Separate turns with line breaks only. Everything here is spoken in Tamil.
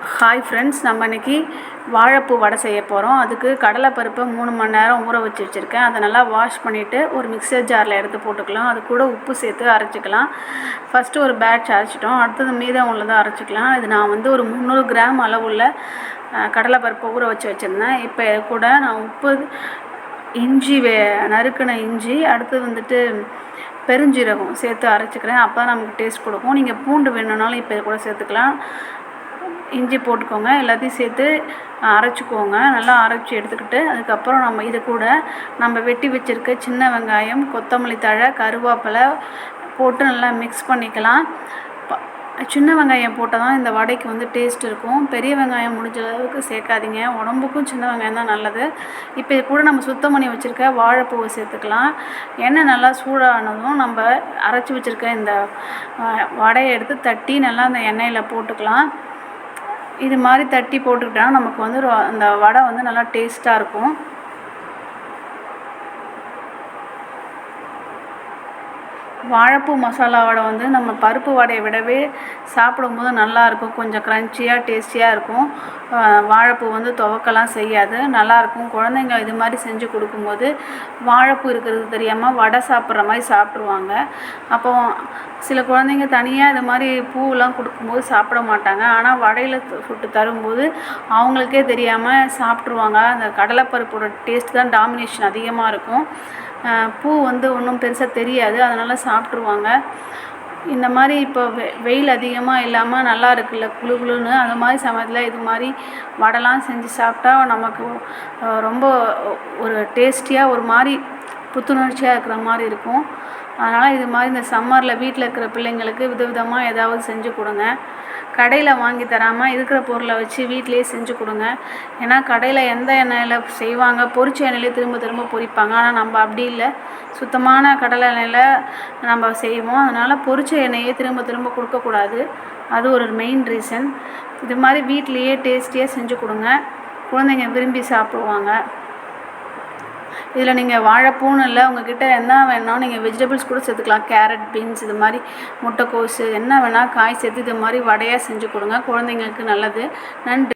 ஹாய் ஃப்ரெண்ட்ஸ் நம்ம இன்றைக்கி வாழைப்பூ வடை செய்ய போகிறோம் அதுக்கு கடலைப்பருப்பை மூணு மணி நேரம் ஊற வச்சு வச்சுருக்கேன். அதை நல்லா வாஷ் பண்ணிவிட்டு ஒரு மிக்சர் ஜாரில் எடுத்து போட்டுக்கலாம். அது கூட உப்பு சேர்த்து அரைச்சிக்கலாம். ஃபஸ்ட்டு ஒரு பேட்ச் அரைச்சிட்டோம். அடுத்தது மீதம் உள்ளதை அரைச்சிக்கலாம். இது நான் வந்து ஒரு முந்நூறு கிராம் அளவுள்ள அஹ், கடலைப்பருப்பை ஊற வச்சு வச்சுருந்தேன். இப்போ கூட நான் உப்பு இஞ்சி வே நறுக்கின இஞ்சி அடுத்து வந்துட்டு பெருஞ்சீரகம் சேர்த்து அரைச்சிக்கிறேன். அப்போ தான் நமக்கு டேஸ்ட் கொடுக்கும். நீங்கள் பூண்டு வேணும்னாலும் இப்போ இது கூட சேர்த்துக்கலாம். இஞ்சி போட்டுக்கோங்க எல்லாத்தையும் சேர்த்து அரைச்சிக்கோங்க. நல்லா அரைச்சி எடுத்துக்கிட்டு அதுக்கப்புறம் நம்ம இது கூட நம்ம வெட்டி வச்சுருக்க சின்ன வெங்காயம் கொத்தமல்லி தழை கருவேப்பிலை போட்டு நல்லா மிக்ஸ் பண்ணிக்கலாம். சின்ன வெங்காயம் போட்டால் தான் இந்த வடைக்கு வந்து டேஸ்ட் இருக்கும். பெரிய வெங்காயம் முடிஞ்ச அளவுக்கு சேர்க்காதீங்க. உடம்புக்கும் சின்ன வெங்காயம் தான் நல்லது. இப்போ இது கூட நம்ம சுத்தம் பண்ணி வச்சுருக்க வாழைப்பூவை சேர்த்துக்கலாம். எண்ணெய் நல்லா சூடானதும் நம்ம அரைச்சி வச்சுருக்க இந்த வடையை எடுத்து தட்டி நல்லா அந்த எண்ணெயில் போட்டுக்கலாம். இது மாதிரி தட்டி போட்டுக்கிட்டா நமக்கு வந்து ரொ- அந்த வடை வந்து நல்லா டேஸ்ட்டாக இருக்கும். வாழைப்பூ மசாலா வடை வந்து நம்ம பருப்பு வடையை விடவே சாப்பிடும்போது நல்லாயிருக்கும். கொஞ்சம் க்ரன்ச்சியாக டேஸ்டியாக இருக்கும். வாழைப்பூ வந்து துவக்கலாம் செய்யாது. நல்லாயிருக்கும். குழந்தைங்க இது மாதிரி செஞ்சு கொடுக்கும்போது வாழைப்பூ இருக்கிறது தெரியாமல் வடை சாப்பிட்ற மாதிரி சாப்பிட்ருவாங்க அப்போ சில குழந்தைங்க தனியாக இது மாதிரி பூவெலாம் கொடுக்கும்போது சாப்பிட மாட்டாங்க. ஆனால் வடையில் சுட்டு தரும்போது அவங்களுக்கே தெரியாமல் சாப்பிட்ருவாங்க அந்த கடலைப்பருப்போட டேஸ்ட் தான் டாமினேஷன் அதிகமாக இருக்கும். பூ வந்து ஒன்றும் பெருசாக தெரியாது. அதனால் சாப்பிட்ருவாங்க இந்த மாதிரி இப்போ வெ வெயில் அதிகமாக இல்லாமல் நல்லா இருக்குல்ல குளு குளுன்னு அந்த மாதிரி சமயத்தில் இது மாதிரி வடைலாம் செஞ்சு சாப்பிட்டா நமக்கு ரொம்ப ஒரு டேஸ்டியாக ஒரு மாதிரி புத்துணர்ச்சியாக இருக்கிற மாதிரி இருக்கும். அதனால் இது மாதிரி இந்த சம்மரில் வீட்டில் இருக்கிற பிள்ளைங்களுக்கு விதவிதமாக ஏதாவது செஞ்சு கொடுங்க. கடையில் வாங்கி தராமல் இருக்கிற பொருளை வச்சு வீட்டிலேயே செஞ்சு கொடுங்க. ஏன்னா கடையில் எந்த எண்ணெயில் செய்வாங்க பொரிச்ச எண்ணெயிலே திரும்ப திரும்ப பொரிப்பாங்க. ஆனால் நம்ம அப்படி இல்லை. சுத்தமான கடலை எண்ணெயில் நம்ம செய்வோம். அதனால் பொரிச்ச எண்ணெயே திரும்ப திரும்ப கொடுக்கக்கூடாது அது ஒரு மெயின் ரீசன் இது மாதிரி வீட்டிலையே டேஸ்டியாக செஞ்சு கொடுங்க. குழந்தைங்க விரும்பி சாப்பிடுவாங்க. இதில் நீங்கள் வாழைப்பூன்னு இல்லை உங்ககிட்ட என்ன வேணாலும் நீங்கள் வெஜிடபிள்ஸ் கூட சேர்த்துக்கலாம். கேரட் பீன்ஸ் இது மாதிரி முட்டைக்கோஸு என்ன வேணால் காய் சேர்த்து இது மாதிரி வடையாக செஞ்சு கொடுங்க. குழந்தைங்களுக்கு நல்லது. நன்றி.